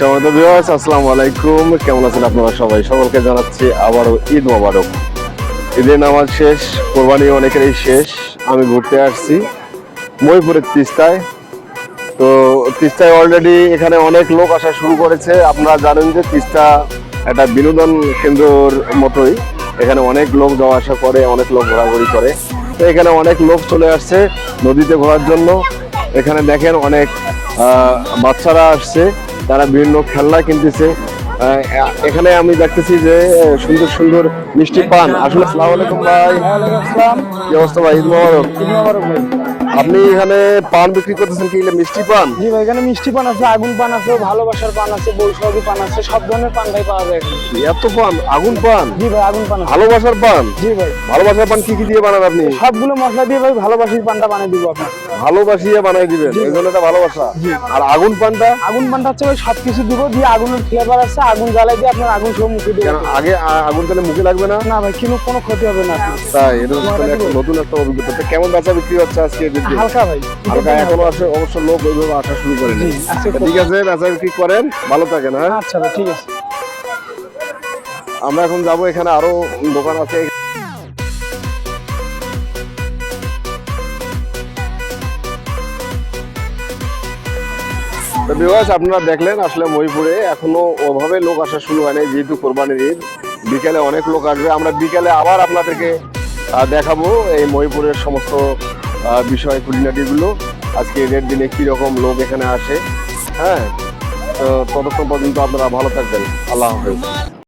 সমাজ বিভাগ আসসালামু আলাইকুম। কেমন আছেন আপনারা সবাই? সকলকে জানাচ্ছি আবারও ঈদ মোবারক। ঈদের নামাজ শেষ, কোরবানি অনেকেরই শেষ। আমি ঘুরতে আসছি মহিপুরের তিস্তায়। তো তিস্তায় অলরেডি এখানে অনেক লোক আসা শুরু করেছে। আপনারা জানেন যে তিস্তা একটা বিনোদন কেন্দ্রর মতোই। এখানে অনেক লোক যাওয়া আসা করে, অনেক লোক ঘোরাঘুরি করে। তো এখানে অনেক লোক চলে আসছে নদীতে ঘোরার জন্য। এখানে দেখেন অনেক বাচ্চারা আসছে। তারা বিভিন্ন খেলনা কিনতেছে। এখানে আমি দেখতেছি যে সুন্দর সুন্দর মিষ্টি পান। আসলে আসসালামু আলাইকুম ভাই। কি অবস্থা ভাই? ঈদ মোবারক। আপনি এখানে পান বিক্রি করতেছেন কি? মিষ্টি পান? জি ভাই এখানে মিষ্টি পান আছে আগুন পান আছে ভালোবাসার পান আছে বৈশাখী পান আছে সব ধরনের পানটাই পাওয়া যায় এত পান? আগুন পান? জি ভাই আগুন পান ভালোবাসার পান? জি ভাই। ভালোবাসার পান কি কি দিয়ে বানান আপনি? সবগুলো মশলা দিয়ে ভাই ভালোবাসির পানটা বানিয়ে দিব আপনার ভালোবাসিয়ে বানাই দিবেন। এই জন্য এটা ভালোবাসা। আর আগুন পানটা? আগুন পানটা হচ্ছে ভাই সবকিছু দিব দিয়ে আগুনের ফ্লেভার আছে আগুন জ্বালাই দিয়ে আপনার আগুন সব মুখে দিব কেন আগে আগুন তাহলে মুখে লাগবে না? না ভাই কিন্তু কোনো ক্ষতি হবে না। তাই এটা নতুন একটা অভিজ্ঞতা। কেমন বেচা বিক্রি হচ্ছে আজকে এদের হালকা ভাই। হালকা এখনও আসে অবশ্য লোক ওইভাবে আসা শুরু করেনি। জি, আজকে তা। ঠিক আছে বেচা বিক্রি করেন? ভালো থাকেন হ্যাঁ? আচ্ছা ভাই ঠিক আছে। আমরা এখন যাব এখানে আরও দোকান আছে। বিভাস আপনারা দেখলেন আসলে মহিপুরে এখনও ওভাবে লোক আসা শুরু হয়নি যেহেতু কোরবানির ঈদ। বিকেলে অনেক লোক আসবে। আমরা বিকেলে আবার আপনাদেরকে দেখাবো এই মহিপুরের সমস্ত বিষয় খুঁটিনাটিগুলো। আজকে ঈদের দিনে কীরকম লোক এখানে আসে হ্যাঁ? তো ততক্ষণ পর্যন্ত আপনারা ভালো থাকবেন। আল্লাহ হাফেজ।